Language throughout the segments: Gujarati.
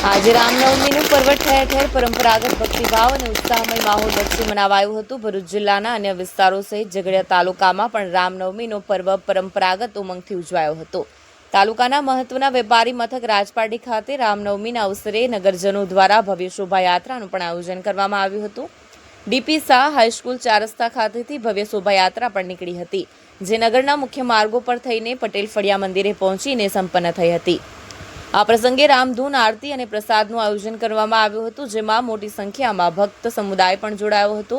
આજે રામનવમીનું પર્વ ઠેર ઠેર પરંપરાગત ભક્તિભાવ અને ઉત્સાહમય માહોલ વચ્ચે મનાવાયું હતું. ભરૂચ જિલ્લાના અન્ય વિસ્તારો સહિત ઝઘડિયા તાલુકામાં પણ રામનવમીનો પર્વ પરંપરાગત ઉમંગથી ઉજવાયો હતો. તાલુકાના મહત્વના વેપારી મથક રાજપાટી ખાતે રામનવમીના અવસરે નગરજનો દ્વારા ભવ્ય શોભાયાત્રાનું પણ આયોજન કરવામાં આવ્યું હતું. ડીપી શાહ હાઈસ્કૂલ ચારસ્તા ખાતેથી ભવ્ય શોભાયાત્રા પણ નીકળી હતી, જે નગરના મુખ્ય માર્ગો પર થઈને પટેલ ફળિયા મંદિરે પહોંચીને સંપન્ન થઈ હતી. આ પ્રસંગે રામધૂન આરતી અને પ્રસાદનું આયોજન કરવામાં આવ્યું હતું, જેમાં મોટી સંખ્યામાં ભક્ત સમુદાય પણ જોડાયો હતો.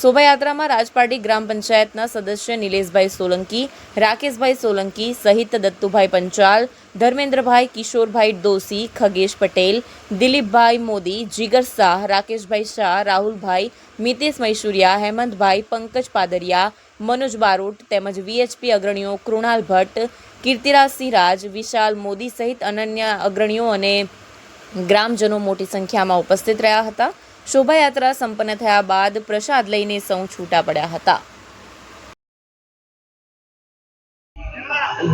શોભાયાત્રામાં રાજપાટી ગ્રામ પંચાયતના સદસ્ય નિલેશભાઈ સોલંકી, રાકેશભાઈ સોલંકી સહિત દત્તુભાઈ પંચાલ, ધર્મેન્દ્રભાઈ કિશોરભાઈ દોશી ખગેશ પટેલ, દિલીપભાઈ મોદી, જીગર શાહ, રાકેશભાઈ શાહ, રાહુલભાઈ, મિતેશ મૈસુરિયા, હેમંતભાઈ પંકજ પાદરિયા, મનોજ બારોટ તેમજ વીએચપી અગ્રણીઓ કૃણાલ ભટ્ટ કીર્તિરાજસિંહ રાજ વિશાલ મોદી સહિત અનન્ય અગ્રણીઓ અને ગ્રામજનો મોટી સંખ્યામાં ઉપસ્થિત રહ્યા હતા. શોભાયાત્રા સંપન્ન થયા બાદ પ્રસાદ લઈને સૌ છૂટા પડ્યા હતા.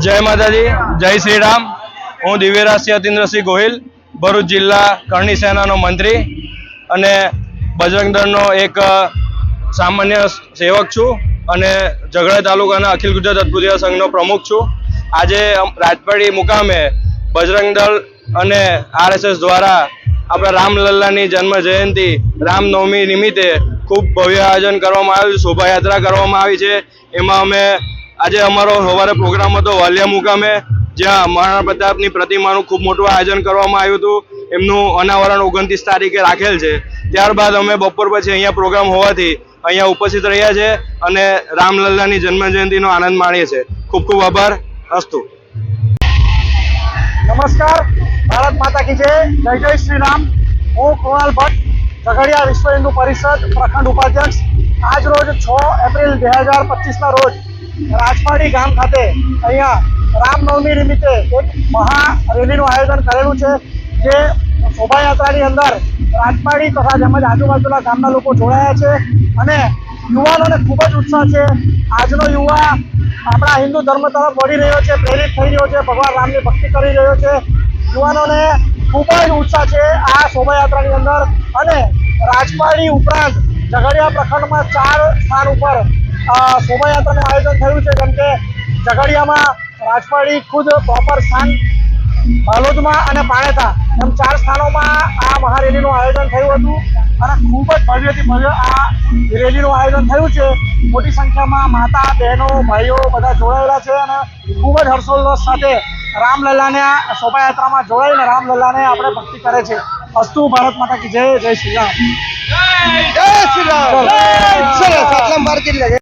જય માતાજી, જય શ્રી રામ હું દિવ્યરાજ અતિન્દ્રસિંહ ગોહિલ, ભરૂચ જિલ્લા કરણી સેનાનો મંત્રી અને બજરંગ દળનો એક સામાન્ય સેવક છું અને ઝઘડા તાલુકાના અખિલ ગુજરાત અદ્ભુતિય સંઘનો પ્રમુખ છું. આજે રાજપાડી મુકામે બજરંગ દળ અને આરએસએસ દ્વારા આપણા રામલલ્લાની જન્મ જયંતિ રામનવમી નિમિત્તે ખૂબ ભવ્ય આયોજન કરવામાં આવ્યું શોભાયાત્રા કરવામાં આવી છે. એમાં અમે આજે અમારો સવારે પ્રોગ્રામ હતો વાલિયા મુકામે, જ્યાં મહારાણા પ્રતાપની પ્રતિમાનું ખૂબ મોટું આયોજન કરવામાં આવ્યું હતું. એમનું અનાવરણ ઓગણત્રીસ તારીખે રાખેલ છે. ત્યારબાદ અમે બપોર પછી અહીંયા પ્રોગ્રામ હોવાથી અહીંયા ઉપસ્થિત રહ્યા છે અને રામલલ્લાની જન્મ જયંતિનો આનંદ માણીએ છીએ. ખૂબ ખૂબ આભાર. અસ્તુ. નમસ્કાર. ભારત માતા કી જય. જય જય શ્રી રામ હું કુણાલ ભટ્ટ, ઝઘડિયા વિશ્વ હિન્દુ પરિષદ પ્રખંડ ઉપાધ્યક્ષ. આજ રોજ છ એપ્રિલ બે હજાર પચીસના રોજ રાજપાડી ગામ ખાતે અહીંયા રામનવમી નિમિત્તે એક મહા રેલીનું આયોજન કરેલું છે, જે શોભાયાત્રાની અંદર રાજપાડી તથા તેમજ આજુબાજુના ગામના લોકો જોડાયા છે અને યુવાનોને ખૂબ જ ઉત્સાહ છે. આજનો યુવા આપણા હિન્દુ ધર્મ તરફ વળી રહ્યો છે, પ્રેરિત થઈ રહ્યો છે, ભગવાન રામની ભક્તિ કરી રહ્યો છે. યુવાનોને ખૂબ જ ઉત્સાહ છે આ શોભાયાત્રાની અંદર. અને રાજપાડી ઉપરાંત ઝઘડિયા પ્રખંડમાં ચાર સ્થાન ઉપર શોભાયાત્રાનું આયોજન થયું છે. જેમ કે ઝઘડિયામાં રાજપાડી ખુદ પ્રોપર સ્થાન બાલોદમાં અને પાણેતા એમ ચાર સ્થાનોમાં આ મહારેલીનું આયોજન થયું હતું. અને ખૂબ જ ભવ્યથી ભવ્ય આ રેલીનું આયોજન થયું છે. મોટી સંખ્યામાં માતા, બહેનો, ભાઈઓ બધા જોડાયેલા છે અને ખૂબ જ હર્ષોલ્લાસ સાથે રામલલ્લાને શોભાયાત્રામાં જોડાઈને રામલલ્લાને આપણે ભક્તિ કરે છે. અસ્તુ ભારત માતા કી જય જય શ્રી રામ. જય શ્રી રામ. ભારતી